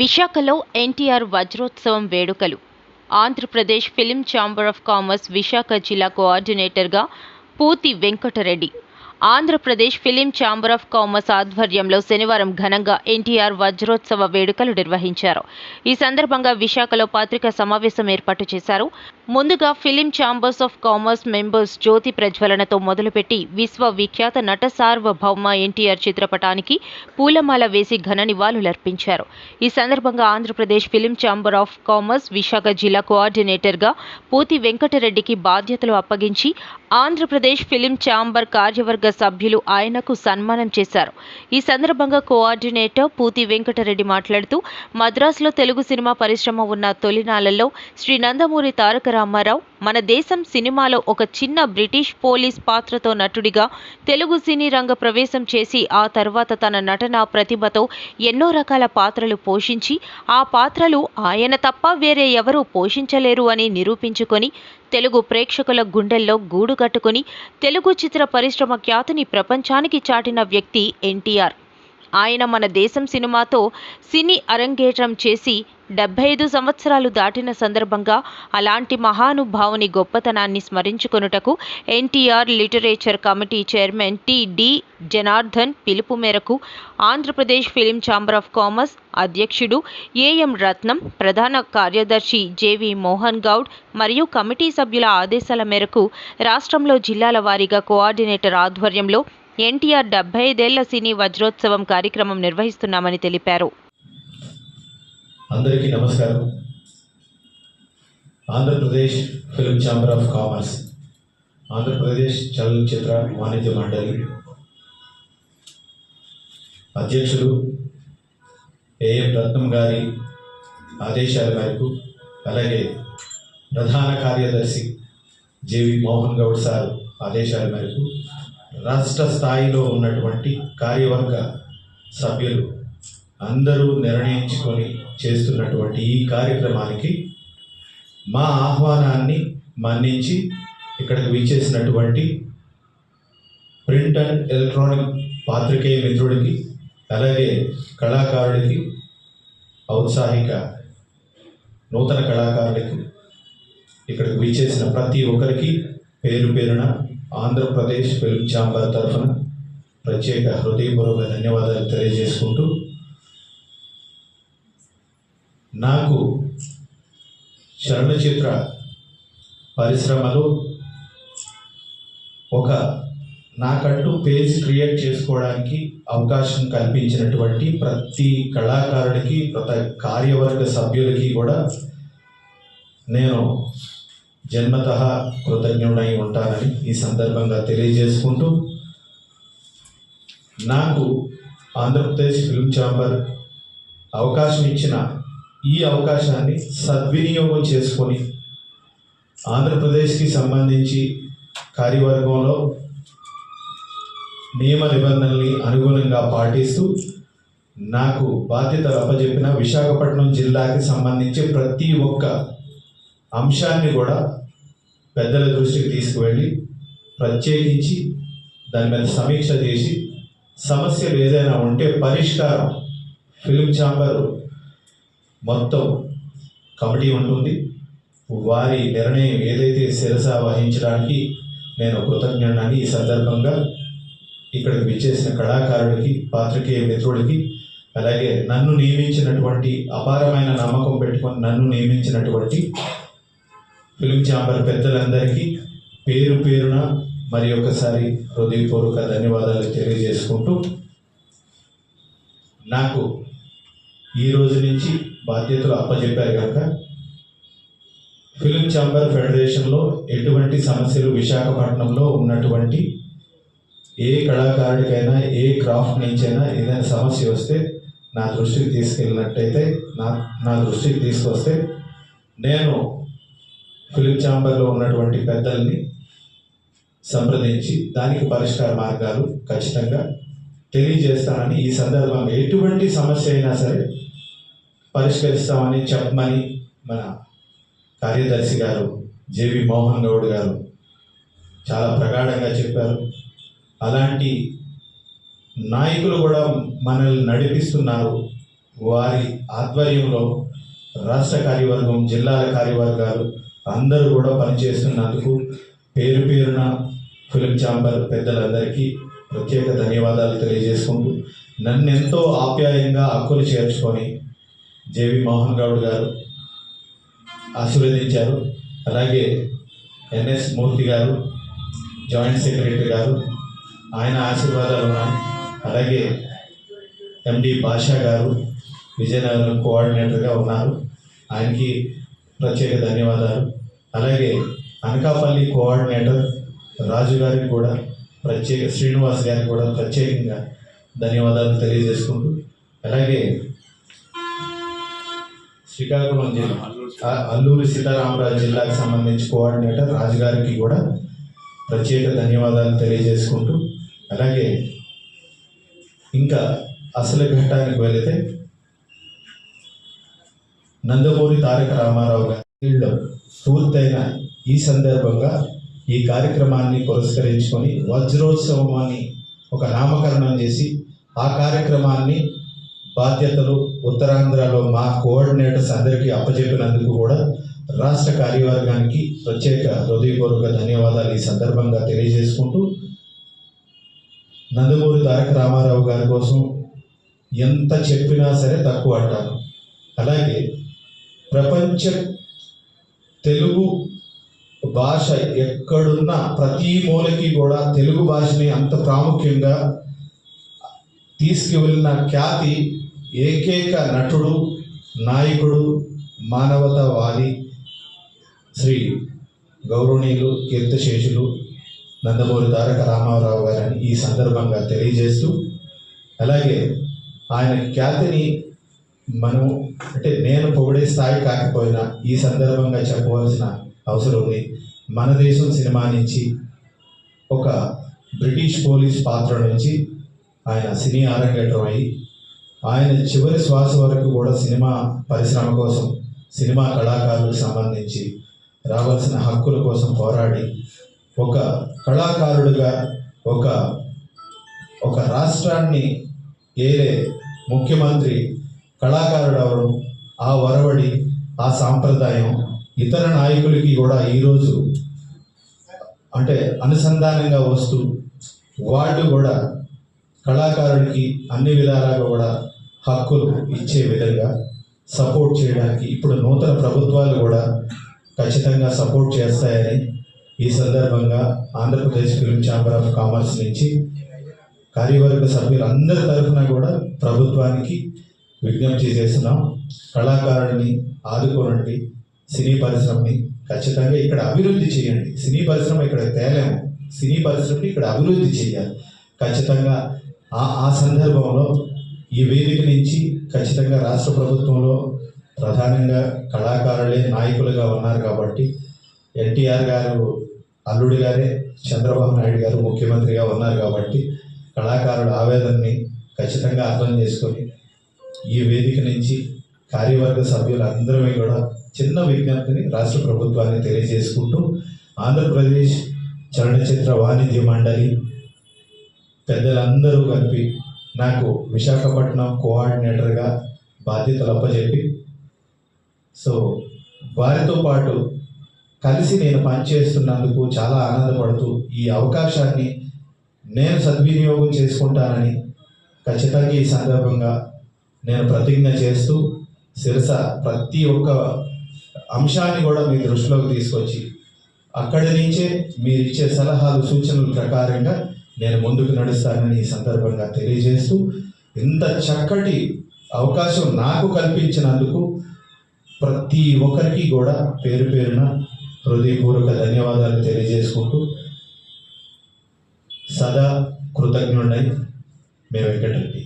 విశాఖలో ఎన్టీఆర్ వజ్రోత్సవం వేడుకలు. Andhra Pradesh film chamber of commerce Visakha జిల్లా కోఆర్డినేటర్గా Puthi Venkatareddy Andhra Pradesh film chamber of commerce ఆధ్వర్యంలో శనివారం ఘనంగా ఎన్టీఆర్ వజ్రోత్సవ వేడుకలు నిర్వహించారు. ఈ సందర్భంగా విశాఖలో పాత్రికా సమావేశం ఏర్పాటు చేశారు. ముందుగా film chambers of commerce members జ్యోతి ప్రజ్వలనతో మొదలుపెట్టి విశ్వవిఖ్యాత నట సార్వభౌమ ఎన్టీఆర్ చిత్రపటానికి పూలమాల వేసి ఘన నివాళులర్పించారు ఈ సందర్భంగా Andhra Pradesh film chamber of commerce Visakha జిల్లా కోఆర్డినేటర్గా పూతి వెంకటరెడ్డికి బాధ్యతలు అప్పగించి ఆంధ్రప్రదేశ్ ఫిలిం ఛాంబర్ కార్యవర్గ సభ్యులు ఆయనకు సన్మానం చేశారు. ఈ సందర్భంగా కోఆర్డినేటర్ పూతి వెంకటరెడ్డి మాట్లాడుతూ మద్రాసులో తెలుగు సినిమా పరిశ్రమ ఉన్న తొలినాళ్ళలో శ్రీ నందమూరి తారక రామారావు మన దేశం సినిమాలో ఒక చిన్న బ్రిటిష్ పోలీస్ పాత్రతో నటుడిగా తెలుగు సినీ రంగ ప్రవేశం చేసి ఆ తర్వాత తన నటన ప్రతిభతో ఎన్నో రకాల పాత్రలు పోషించి ఆ పాత్రలు ఆయన తప్ప వేరే ఎవరూ పోషించలేరు అని నిరూపించుకొని తెలుగు ప్రేక్షకుల గుండెల్లో గూడు కట్టుకుని తెలుగు చిత్ర పరిశ్రమ ఖ్యాతిని ప్రపంచానికి చాటిన వ్యక్తి ఎన్టీఆర్. ఆయన మన దేశం సినిమాతో సినీ అరంగేట్రం చేసి డెబ్బై ఐదు సంవత్సరాలు దాటిన సందర్భంగా అలాంటి మహానుభావుని గొప్పతనాన్ని స్మరించుకొనుటకు NTR literature committee chairman T D Janardhan పిలుపు మేరకు Andhra Pradesh film chamber of commerce అధ్యక్షుడు ఏఎం రత్నం ప్రధాన కార్యదర్శి జేవి మోహన్ గౌడ్ మరియు కమిటీ సభ్యుల ఆదేశాల మేరకు రాష్ట్రంలో జిల్లాల వారీగా కోఆర్డినేటర్ ఆధ్వర్యంలో ఎన్టీఆర్ డెబ్బై ఐదేళ్ళ సినీ వజ్రోత్సవం కార్యక్రమం నిర్వహిస్తున్నామని తెలిపారు. అందరికీ నమస్కారం. Andhra Pradesh film chamber of commerce Andhra Pradesh చలనచిత్ర వాణిజ్య మండలి అధ్యక్షులు ఏఎం రత్నం గారి ఆదేశాల మేరకు అలాగే ప్రధాన కార్యదర్శి జేవి మోహన్ గౌడ్ సార్ ఆదేశాల మేరకు రాష్ట్ర స్థాయిలో ఉన్నటువంటి కార్యవర్గ సభ్యులు అందరూ నిర్ణయించుకొని చేస్తున్నటువంటి ఈ కార్యక్రమానికి మా ఆహ్వానాన్ని మన్నించి ఇక్కడికి విచ్చేసినటువంటి ప్రింట్ అండ్ ఎలక్ట్రానిక్ పాత్రికేయ మిత్రుడికి అలాగే కళాకారుడికి ఔత్సాహిక నూతన కళాకారుడికి ఇక్కడికి విచ్చేసిన ప్రతి ఒక్కరికి పేరు పేరున ఆంధ్రప్రదేశ్ ఫిల్మ్ ఛాంబర్ తరఫున ప్రత్యేక హృదయపూర్వక ధన్యవాదాలు తెలియజేసుకుంటూ నాకు చలనచిత్ర పరిశ్రమలో ఒక నాకంటూ పేజ్ క్రియేట్ చేసుకోవడానికి అవకాశం కల్పించినటువంటి ప్రతి కళాకారుడికి ప్రతి కార్యవర్గ సభ్యులకి కూడా నేను జన్మత కృతజ్ఞుడై ఉంటానని ఈ సందర్భంగా తెలియజేసుకుంటూ నాకు ఆంధ్రప్రదేశ్ ఫిల్మ్ ఛాంబర్ అవకాశం ఇచ్చిన ఈ అవకాశాన్ని సద్వినియోగం చేసుకొని ఆంధ్రప్రదేశ్కి సంబంధించి కార్యవర్గంలో నియమ నిబంధనల్ని అనుగుణంగా పాటిస్తూ నాకు బాధ్యతలు అప్పచెప్పిన విశాఖపట్నం జిల్లాకి సంబంధించి ప్రతి ఒక్క అంశాన్ని కూడా పెద్దల దృష్టికి తీసుకువెళ్ళి ప్రత్యేకించి దాని మీద సమీక్ష చేసి సమస్యలు ఏదైనా ఉంటే పరిష్కారం ఫిలిం ఛాంబర్ మొత్తం కమిటీ ఉంటుంది. వారి నిర్ణయం ఏదైతే శిరస వహించడానికి నేను కృతజ్ఞనని ఈ సందర్భంగా ఇక్కడికి విచ్చేసిన కళాకారుడికి పాత్రికేయ మిత్రుడికి అలాగే నన్ను నియమించినటువంటి అపారమైన నమ్మకం పెట్టుకొని నన్ను నియమించినటువంటి ఫిలిం ఛాంబర్ పెద్దలందరికీ పేరు పేరున మరి ఒకసారి హృదయపూర్వక ధన్యవాదాలు తెలియజేసుకుంటూ నాకు ఈ రోజు నుంచి బాధ్యతలు అప్పచెప్పారు కనుక ఫిలిం ఛాంబర్ ఫెడరేషన్లో ఎటువంటి సమస్యలు విశాఖపట్నంలో ఉన్నటువంటి ఏ కళాకారుడికైనా ఏ క్రాఫ్ట్ నుంచైనా ఏదైనా సమస్య వస్తే నా దృష్టికి తీసుకెళ్ళినట్టయితే నా నా దృష్టికి తీసుకొస్తే నేను ఫిలిం ఛాంబర్లో ఉన్నటువంటి పెద్దల్ని సంప్రదించి దానికి పరిష్కార మార్గాలు ఖచ్చితంగా తెలియజేస్తానని ఈ సందర్భంగా ఎటువంటి సమస్య అయినా సరే పరిష్కరిస్తామని చెప్పమని మన కార్యదర్శి గారు జేవి మోహన్ గౌడ్ గారు చాలా ప్రగాఢంగా చెప్పారు. అలాంటి నాయకులు కూడా మనల్ని నడిపిస్తున్నారు. వారి ఆధ్వర్యంలో రాష్ట్ర కార్యవర్గం జిల్లాల కార్యవర్గాలు అందరూ కూడా పనిచేస్తున్నందుకు పేరు పేరున ఫిలిం ఛాంబర్ పెద్దలందరికీ ప్రత్యేక ధన్యవాదాలు తెలియజేసుకుంటూ నన్ను ఎంతో ఆప్యాయంగా హక్కులు చేర్చుకొని జేవి మోహన్ గౌడ్ గారు ఆశీర్వదించారు. అలాగే ఎన్ఎస్ మూర్తి గారు జాయింట్ సెక్రటరీ గారు ఆయన ఆశీర్వాదాలు ఉన్నాయి. అలాగే ఎండి భాషా గారు విజయనగరం కోఆర్డినేటర్గా ఉన్నారు. ఆయనకి ప్రత్యేక ధన్యవాదాలు. అలాగే అనకాపల్లి కోఆర్డినేటర్ రాజు గారికి కూడా ప్రత్యేక శ్రీనివాస్ గారికి కూడా ప్రత్యేకంగా ధన్యవాదాలు తెలియజేసుకుంటూ అలాగే శ్రీకాకుళం జిల్లా అల్లూరి సీతారామరాజు జిల్లాకు సంబంధించి కోఆర్డినేటర్ రాజు గారికి కూడా ప్రత్యేక ధన్యవాదాలు తెలియజేసుకుంటూ అలాగే ఇంకా అసలు ఘట్టానికి వెళితే నందమూరి తారక రామారావు గారిలో పూర్తయిన ఈ సందర్భంగా ఈ కార్యక్రమాన్ని పురస్కరించుకొని వజ్రోత్సవం అని ఒక నామకరణం చేసి ఆ కార్యక్రమాన్ని బాధ్యతలు ఉత్తరాంధ్రలో మా కోఆర్డినేటర్స్ అందరికీ అప్పచెప్పినందుకు కూడా రాష్ట్ర కార్యవర్గానికి ప్రత్యేక హృదయపూర్వక ధన్యవాదాలు ఈ సందర్భంగా తెలియజేసుకుంటూ నందమూరి తారక రామారావు గారి కోసం ఎంత చెప్పినా సరే తక్కువ అంటారు. అలాగే ప్రపంచ తెలుగు భాష ఎక్కడున్న ప్రతి మూలకి కూడా తెలుగు భాషని అంత ప్రాముఖ్యంగా తీసుకువెళ్ళిన ఖ్యాతి ఏకైక నటుడు నాయకుడు మానవతావాది శ్రీ గౌరవనీయులు కీర్తశేషులు నందమూరి తారక రామారావు గారని ఈ సందర్భంగా తెలియజేస్తూ అలాగే ఆయన ఖ్యాతిని మనం అంటే నేను పొగిడే స్థాయి కాకపోయినా ఈ సందర్భంగా చెప్పవలసిన అవసరం ఉంది. మన దేశం సినిమా నుంచి ఒక బ్రిటిష్ పోలీస్ పాత్ర నుంచి ఆయన సినీ ఆరంగేటం అయ్యి ఆయన చివరి శ్వాస వరకు కూడా సినిమా పరిశ్రమ కోసం సినిమా కళాకారులకు సంబంధించి రావాల్సిన హక్కుల కోసం పోరాడి ఒక కళాకారుడిగా ఒక ఒక రాష్ట్రాన్ని ఏలే ముఖ్యమంత్రి కళాకారుడు అవడం ఆ వరవడి ఆ సాంప్రదాయం ఇతర నాయకులకి కూడా ఈరోజు అంటే అనుసంధానంగా వస్తూ వాళ్ళు కూడా కళాకారుడికి అన్ని విధాలుగా కూడా హక్కులు ఇచ్చే విధంగా సపోర్ట్ చేయడానికి ఇప్పుడు నూతన ప్రభుత్వాలు కూడా ఖచ్చితంగా సపోర్ట్ చేస్తాయని ఈ సందర్భంగా Andhra Pradesh film chamber of commerce నుంచి కార్యవర్గ సభ్యులందరి తరఫున కూడా ప్రభుత్వానికి విజ్ఞప్తి చేస్తున్నాం కళాకారుడిని ఆదుకోనండి. సినీ పరిశ్రమని ఖచ్చితంగా ఇక్కడ అభివృద్ధి చేయండి. సినీ పరిశ్రమ ఇక్కడ తేలేము. సినీ పరిశ్రమని ఇక్కడ అభివృద్ధి చేయాలి. ఖచ్చితంగా ఆ ఆ సందర్భంలో ఈ వేదిక నుంచి ఖచ్చితంగా రాష్ట్ర ప్రభుత్వంలో ప్రధానంగా కళాకారులే నాయకులుగా ఉన్నారు కాబట్టి ఎన్టీఆర్ గారు అల్లుడి గారే చంద్రబాబు నాయుడు గారు ముఖ్యమంత్రిగా ఉన్నారు కాబట్టి కళాకారుల ఆవేదనని ఖచ్చితంగా అర్థం చేసుకొని ఈ వేదిక నుంచి కార్యవర్గ సభ్యులందరమే కూడా చిన్న విజ్ఞప్తిని రాష్ట్ర ప్రభుత్వాన్ని తెలియజేసుకుంటూ ఆంధ్రప్రదేశ్ చలనచిత్ర వాణిజ్య మండలి పెద్దలందరూ కలిపి నాకు విశాఖపట్నం కోఆర్డినేటర్గా బాధ్యతలు అప్పచెప్పి సో వారితో పాటు కలిసి నేను పనిచేస్తున్నందుకు చాలా ఆనందపడుతూ ఈ అవకాశాన్ని నేను సద్వినియోగం చేసుకుంటానని ఖచ్చితంగా ఈ సందర్భంగా నేను ప్రతిజ్ఞ చేస్తూ శిరస ప్రతి ఒక్క అంశాన్ని కూడా మీ దృష్టిలోకి తీసుకొచ్చి అక్కడి నుంచే మీరు ఇచ్చే సలహాలు సూచనల ప్రకారంగా నేను ముందుకు నడుస్తానని ఈ సందర్భంగా తెలియజేస్తూ ఇంత చక్కటి అవకాశం నాకు కల్పించినందుకు ప్రతి ఒక్కరికి కూడా పేరు పేరున హృదయపూర్వక ధన్యవాదాలు తెలియజేసుకుంటూ సదా కృతజ్ఞుడై మేము వెంకటరెడ్డి.